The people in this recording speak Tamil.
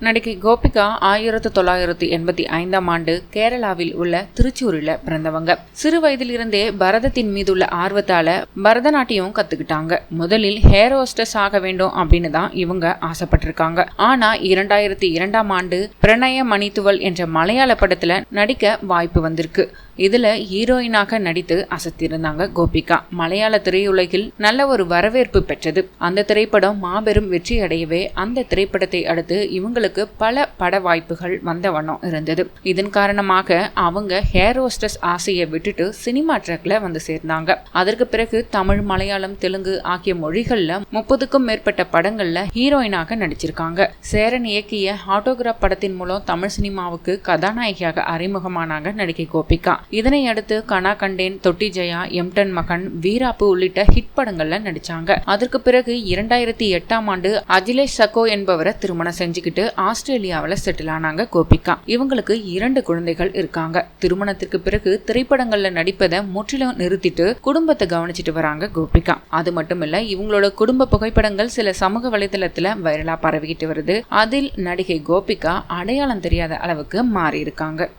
நடிகை கோபிகா ஆயிரத்து தொள்ளாயிரத்து எண்பத்தி ஐந்தாம் ஆண்டு கேரளாவில் உள்ள திருச்சூரில் பிறந்தவங்க. சிறு வயதிலிருந்தே பரதத்தின் பரதத்தின் மீதுள்ள ஆர்வத்தால பரதநாட்டியம் கத்துக்கிட்டாங்க. முதலில் ஹேர் ஹோஸ்டஸ் ஆக வேண்டும் அப்படின்னு தான் இவங்க ஆசைப்பட்டிருக்காங்க. ஆனா இரண்டாயிரத்தி இரண்டாம் ஆண்டு பிரணய மணித்துவல் என்ற மலையாள படத்துல நடிக்க வாய்ப்பு வந்திருக்கு. இதுல ஹீரோயினாக நடித்து அசத்திருந்தாங்க கோபிகா. மலையாள திரையுலகில் நல்ல ஒரு வரவேற்பு பெற்றது. அந்த திரைப்படம் மாபெரும் வெற்றி அடையவே அந்த திரைப்படத்தை அடுத்து இவங்களுக்கு பல பட வாய்ப்புகள் வந்த வண்ணம் இருந்தது. இதன் காரணமாக அவங்க ஹேர் ஹோஸ்டஸ் ஆசையை விட்டுட்டு சினிமா ட்ராக்ல வந்து சேர்ந்தாங்க. அதற்கு பிறகு தமிழ் மலையாளம் தெலுங்கு ஆகிய மொழிகள்ல முப்பதுக்கும் மேற்பட்ட படங்கள்ல ஹீரோயினாக நடிச்சிருக்காங்க. சேரன் இயக்கிய ஆட்டோகிராஃப் படத்தின் மூலம் தமிழ் சினிமாவுக்கு கதாநாயகியாக அறிமுகமானாங்க நடிகை கோபிகா. இதனை அடுத்து கனா கண்டேன் தொட்டி ஜெயா எம்டன் மகன் வீராப்பு உள்ளிட்ட ஹிட் படங்கள்ல நடிச்சாங்க. அதற்கு பிறகு இரண்டாயிரத்தி எட்டாம் ஆண்டு அஜிலேஷ் சக்கோ என்பவரை திருமணம் செஞ்சுக்கிட்டு ஆஸ்திரேலியாவில் செட்டில் ஆனாங்க கோபிகா. இவங்களுக்கு இரண்டு குழந்தைகள் இருக்காங்க. திருமணத்திற்கு பிறகு திரைப்படங்கள்ல நடிப்பதை முற்றிலும் நிறுத்திட்டு குடும்பத்தை கவனிச்சிட்டு வராங்க கோபிகா. அது மட்டும் இல்ல இவங்களோட குடும்ப புகைப்படங்கள் சில சமூக வலைதளத்துல வைரலா பரவிக்கிட்டு வருது. அதில் நடிகை கோபிகா அடையாளம் தெரியாத அளவுக்கு மாறி இருக்காங்க